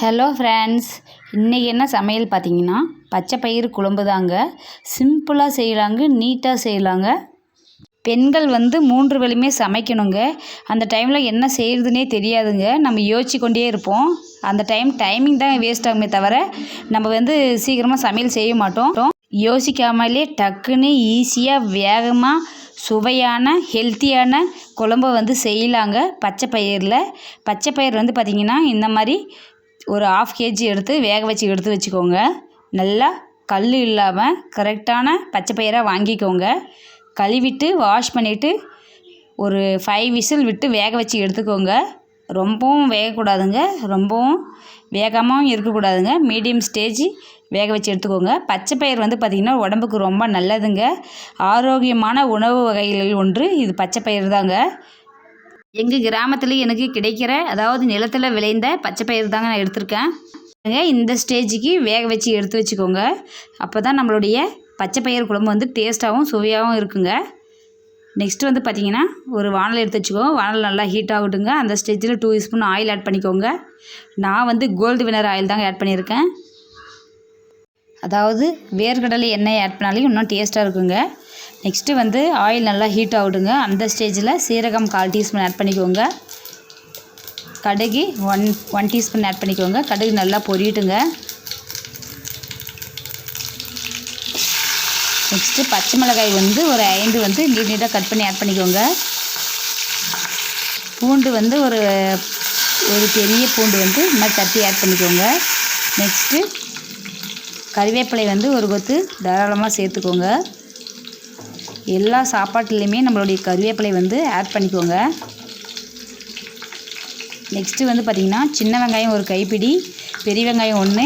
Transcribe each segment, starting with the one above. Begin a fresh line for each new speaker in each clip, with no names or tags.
Hello friends இன்றைக்கி என்ன சமையல் பார்த்தீங்கன்னா பச்சை பயிறு குழம்பு தாங்க. சிம்பிளாக செய்யலாங்க நீட்டாக செய்யலாங்க. பெண்கள் வந்து மூன்று வேலையுமே சமைக்கணுங்க. அந்த டைமில் என்ன செய்கிறதுனே தெரியாதுங்க. நம்ம யோசிச்சு கொண்டே இருப்போம். அந்த டைம் டைமிங் தான் வேஸ்ட் ஆகுமே தவிர நம்ம வந்து சீக்கிரமாக சமையல் செய்ய மாட்டோம். யோசிக்காமலே டக்குன்னு ஈஸியாக வேகமாக சுவையான ஹெல்த்தியான குழம்ப வந்து செய்யலாங்க பச்சை பயிரில். பச்சை பயிர் வந்து பார்த்திங்கன்னா இந்த மாதிரி ஒரு ஆஃப் கேஜி எடுத்து வேக வச்சு எடுத்து வச்சுக்கோங்க. நல்லா கல் இல்லாமல் கரெக்டான பச்சை பயிராக வாங்கிக்கோங்க. கழுவிட்டு வாஷ் பண்ணிவிட்டு ஒரு ஃபைவ் விசில் விட்டு வேக வச்சு எடுத்துக்கோங்க. ரொம்பவும் வேகக்கூடாதுங்க. ரொம்பவும் வேகமாகவும் இருக்கக்கூடாதுங்க. மீடியம் ஸ்டேஜ் வேக வச்சு எடுத்துக்கோங்க. பச்சை பயிர் வந்து பார்த்திங்கன்னா உடம்புக்கு ரொம்ப நல்லதுங்க. ஆரோக்கியமான உணவு வகைகளில் ஒன்று இது பச்சை பயிர் தாங்க. எங்கள் கிராமத்தில் எனக்கு கிடைக்கிற அதாவது நிலத்தில் விளைந்த பச்சை பயிர் தாங்க நான் எடுத்திருக்கேன். இந்த ஸ்டேஜுக்கு வேக வச்சு எடுத்து வச்சுக்கோங்க. அப்போ தான் நம்மளுடைய பச்சை பயிர் குழம்பு வந்து டேஸ்ட்டாகவும் சுவையாகவும் இருக்குங்க. நெக்ஸ்ட் வந்து பார்த்தீங்கன்னா ஒரு வானல் எடுத்து வச்சுக்கோங்க. வானல் நல்லா ஹீட் ஆகட்டுங்க. அந்த ஸ்டேஜில் டூ ஸ்பூன் ஆயில் ஆட் பண்ணிக்கோங்க. நான் வந்து கோல்டு வினர் ஆயில் தாங்க ஆட் பண்ணியிருக்கேன். அதாவது வேர்க்கடலை எண்ணெய் ஆட் பண்ணாலே இன்னும் டேஸ்ட்டாக இருக்குங்க. நெக்ஸ்ட்டு வந்து ஆயில் நல்லா ஹீட் ஆகிடுங்க அந்த ஸ்டேஜில் சீரகம் கால் டீஸ்பூன் ஆட் பண்ணிக்கோங்க. கடுகு ஒன் ஒன் டீஸ்பூன் ஆட் பண்ணிக்கோங்க. கடுகு நல்லா பொரியட்டுங்க. நெக்ஸ்ட்டு பச்சை மிளகாய் வந்து ஒரு ஐந்து வந்து நீட் நீட்டாக கட் பண்ணி ஆட் பண்ணிக்கோங்க. பூண்டு வந்து ஒரு ஒரு பெரிய பூண்டு வந்து இந்த மாதிரி தட்டி ஆட் பண்ணிக்கோங்க. நெக்ஸ்ட்டு கறிவேப்பிலை வந்து ஒரு கொத்து தாராளமாக சேர்த்துக்கோங்க. எல்லா சாப்பாட்டுலேயுமே நம்மளுடைய கருவேப்பிலை வந்து ஆட் பண்ணிக்கோங்க. நெக்ஸ்ட்டு வந்து பார்த்திங்கன்னா சின்ன வெங்காயம் ஒரு கைப்பிடி பெரிய வெங்காயம் ஒன்று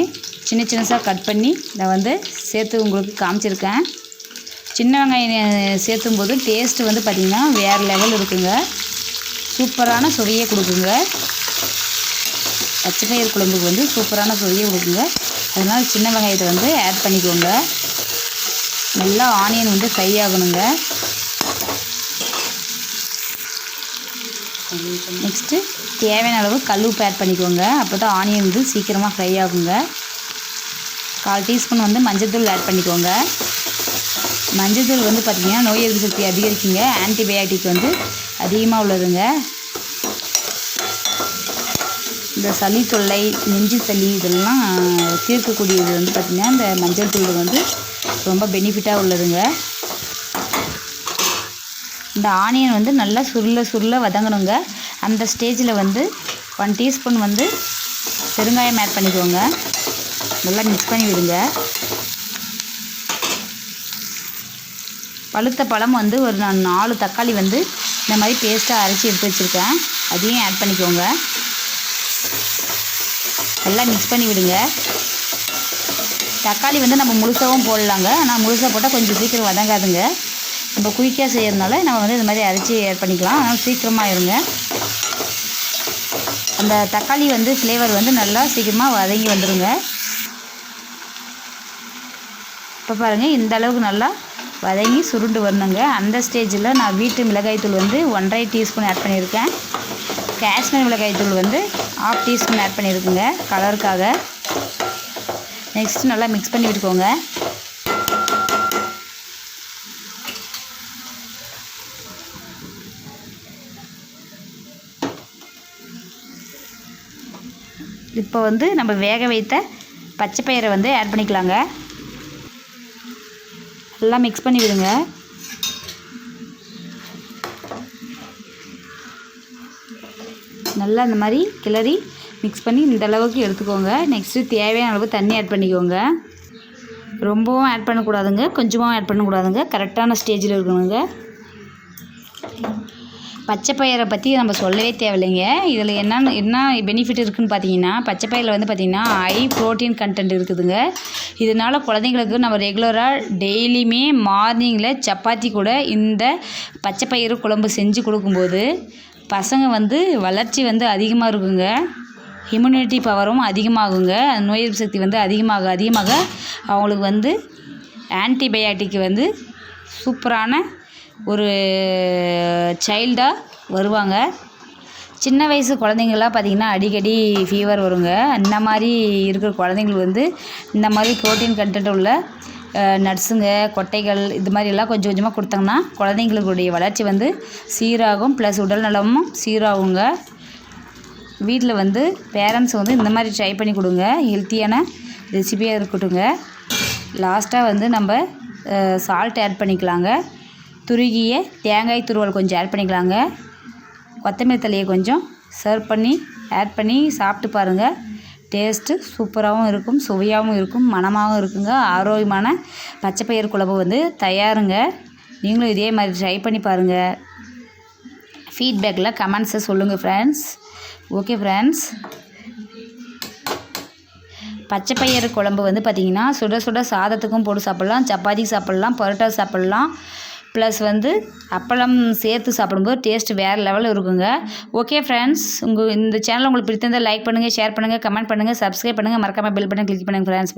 சின்ன சின்னசாக கட் பண்ணி நான் வந்து சேர்த்து உங்களுக்கு காமிச்சிருக்கேன். சின்ன வெங்காயம் சேர்த்தும் போது டேஸ்ட்டு வந்து பார்த்திங்கன்னா வேறு லெவல் இருக்குங்க. சூப்பரான சுவையை கொடுக்குங்க. பச்சை பயிர் குழம்புக்கு வந்து சூப்பரான சுவையை கொடுக்குங்க. அதனால் சின்ன வெங்காயத்தை வந்து ஆட் பண்ணிக்கோங்க. நல்லா ஆனியன் வந்து ஃப்ரை ஆகணுங்க. நெக்ஸ்ட்டு தேவையான அளவு கல் உப்பு ஆட் பண்ணிக்கோங்க. அப்போ தான் ஆனியன் வந்து சீக்கிரமாக ஃப்ரை ஆகுங்க. கால் டீஸ்பூன் வந்து மஞ்சத்தூள் ஆட் பண்ணிக்கோங்க. மஞ்சத்தூள் வந்து பார்த்திங்கன்னா நோய் எதிர்ப்பு சக்தி அதிகரிக்குங்க. ஆன்டிபயாட்டிக் வந்து அதிகமாக உள்ளதுங்க. இந்த சளி தொல்லை நெஞ்சு சளி இதெல்லாம் தீர்க்கக்கூடியது வந்து பார்த்திங்கன்னா இந்த மஞ்சள் தூள் வந்து ரொம்ப பெனிஃபிட்டாக உள்ளதுங்க. இந்த ஆனியன் வந்து நல்லா சுருள சுருள வதங்கணுங்க. அந்த ஸ்டேஜில் வந்து ஒன் டீஸ்பூன் வந்து பெருங்காயம் ஆட் பண்ணிக்கோங்க. நல்லா மிக்ஸ் பண்ணி விடுங்க. பழுத்த பழம் வந்து ஒரு நான் நாலு தக்காளி வந்து இந்த மாதிரி பேஸ்ட்டாக அரைச்சி எடுத்து வச்சுருக்கேன். அதையும் ஆட் பண்ணிக்கோங்க. நல்லா மிக்ஸ் பண்ணி விடுங்க. தக்காளி வந்து நம்ம முழுசாகவும் போடலாங்க. ஆனால் முழுசாக போட்டால் கொஞ்சம் சீக்கிரம் வதங்காதுங்க. நம்ம குயிக்காக செய்யறதுனால நம்ம வந்து இது மாதிரி அரைச்சி ஆட் பண்ணிக்கலாம். ஆனால் சீக்கிரமாக இருங்க. அந்த தக்காளி வந்து ஃப்ளேவர் வந்து நல்லா சீக்கிரமாக வதங்கி வந்துடுங்க இப்போ பாருங்கள் இந்த அளவுக்கு நல்லா வதங்கி சுருண்டு வரணுங்க. அந்த ஸ்டேஜில் நான் வீட்டு மிளகாய்த்தூள் வந்து ஒன்றரை டீஸ்பூன் ஆட் பண்ணியிருக்கேன். காஷ்மீர் மிளகாய்த்தூள் வந்து ஆஃப் டீஸ்பூன் ஆட் பண்ணியிருக்குங்க கலருக்காக நெக்ஸ்ட் நல்லா மிக்ஸ் பண்ணி விட்டுக்கோங்க. இப்போ வந்து நம்ம வேக வைத்த பச்சை பயிரை வந்து ஆட் பண்ணிக்கலாங்க. எல்லாம் மிக்ஸ் பண்ணி விடுங்க. நல்லா இந்த மாதிரி கிளறி மிக்ஸ் பண்ணி இந்த அளவுக்கு எடுத்துக்கோங்க. நெக்ஸ்ட்டு தேவையான அளவு தண்ணி ஆட் பண்ணிக்கோங்க. ரொம்பவும் ஆட் பண்ணக்கூடாதுங்க. கொஞ்சமாகவும் ஆட் பண்ணக்கூடாதுங்க. கரெக்டான ஸ்டேஜில் இருக்கணுங்க. பச்சை பயிரை பற்றி நம்ம சொல்லவே தேவையில்லைங்க. இதில் என்னென்ன என்ன பெனிஃபிட் இருக்குதுன்னு பார்த்தீங்கன்னா பச்சை பயிரில் வந்து பார்த்திங்கன்னா ஹை ப்ரோட்டீன் கண்டென்ட் இருக்குதுங்க. இதனால் குழந்தைங்களுக்கு நம்ம ரெகுலராக டெய்லியுமே மார்னிங்கில் சப்பாத்தி கூட இந்த பச்சை பயிறு குழம்பு செஞ்சு கொடுக்கும்போது பசங்க வந்து வளர்ச்சி வந்து அதிகமாக இருக்குங்க. இம்யூனிட்டி பவரும் அதிகமாகுங்க. நோய் எதிர்ப்பு சக்தி வந்து அதிகமாக அதிகமாக அவங்களுக்கு வந்து ஆன்டிபயாட்டிக் வந்து சூப்பரான ஒரு சைல்டாக வருவாங்க. சின்ன வயசு குழந்தைங்களாம் பார்த்திங்கன்னா அடிக்கடி ஃபீவர் வருங்க. இந்த மாதிரி இருக்கிற குழந்தைங்களுக்கு வந்து இந்த மாதிரி ப்ரோட்டீன் கண்டென்ட் உள்ள நட்ஸுங்க கொட்டைகள் இது மாதிரிலாம் கொஞ்சம் கொஞ்சமாக கொடுத்தாங்கன்னா குழந்தைங்களுடைய வளர்ச்சி வந்து சீராகும். ப்ளஸ் உடல் நலமும் சீராகுங்க. வீட்டில் வந்து பேரண்ட்ஸ் வந்து இந்த மாதிரி ட்ரை பண்ணி கொடுங்க. ஹெல்த்தியான ரெசிபியாக இருக்கட்டுங்க லாஸ்ட்டாக வந்து நம்ம சால்ட் ஆட் பண்ணிக்கலாங்க. துருகிய தேங்காய் துருவல் கொஞ்சம் ஆட் பண்ணிக்கலாங்க. கொத்தமல்லி தலையை கொஞ்சம் சர்வ் பண்ணி ஆட் பண்ணி சாப்பிட்டு பாருங்கள் டேஸ்ட்டு சூப்பராகவும் இருக்கும் சுவையாகவும் இருக்கும் மனமாகவும் இருக்குங்க. ஆரோக்கியமான பச்சை பயிர் குழம்பு வந்து தயாருங்க. நீங்களும் இதே மாதிரி ட்ரை பண்ணி பாருங்கள் ஃபீட்பேக்கில் கமெண்ட்ஸை சொல்லுங்கள் ஃப்ரெண்ட்ஸ் ஓகே ஃப்ரெண்ட்ஸ் பச்சை பயிறு குழம்பு வந்து பார்த்திங்கன்னா சுட சுட சாதத்துக்கும் போட்டு சாப்பிட்லாம் சப்பாத்திக்கு சாப்பிட்லாம் பரோட்டா சாப்பிட்லாம். ப்ளஸ் வந்து அப்பளம் சேர்த்து சாப்பிடும்போது டேஸ்ட் வேறு லெவலில் இருக்குங்க. ஓகே ஃப்ரெண்ட்ஸ் உங்கள் இந்த சேனல் உங்களுக்கு பிடித்திருந்தால் லைக் பண்ணுங்கள் ஷேர் பண்ணுங்கள் கமெண்ட் பண்ணுங்கள் சப்ஸ்கிரைப் பண்ணுங்கள் மறக்காமல் பில் பண்ணி கிளிக் பண்ணுங்கள் ஃப்ரெண்ட்ஸ்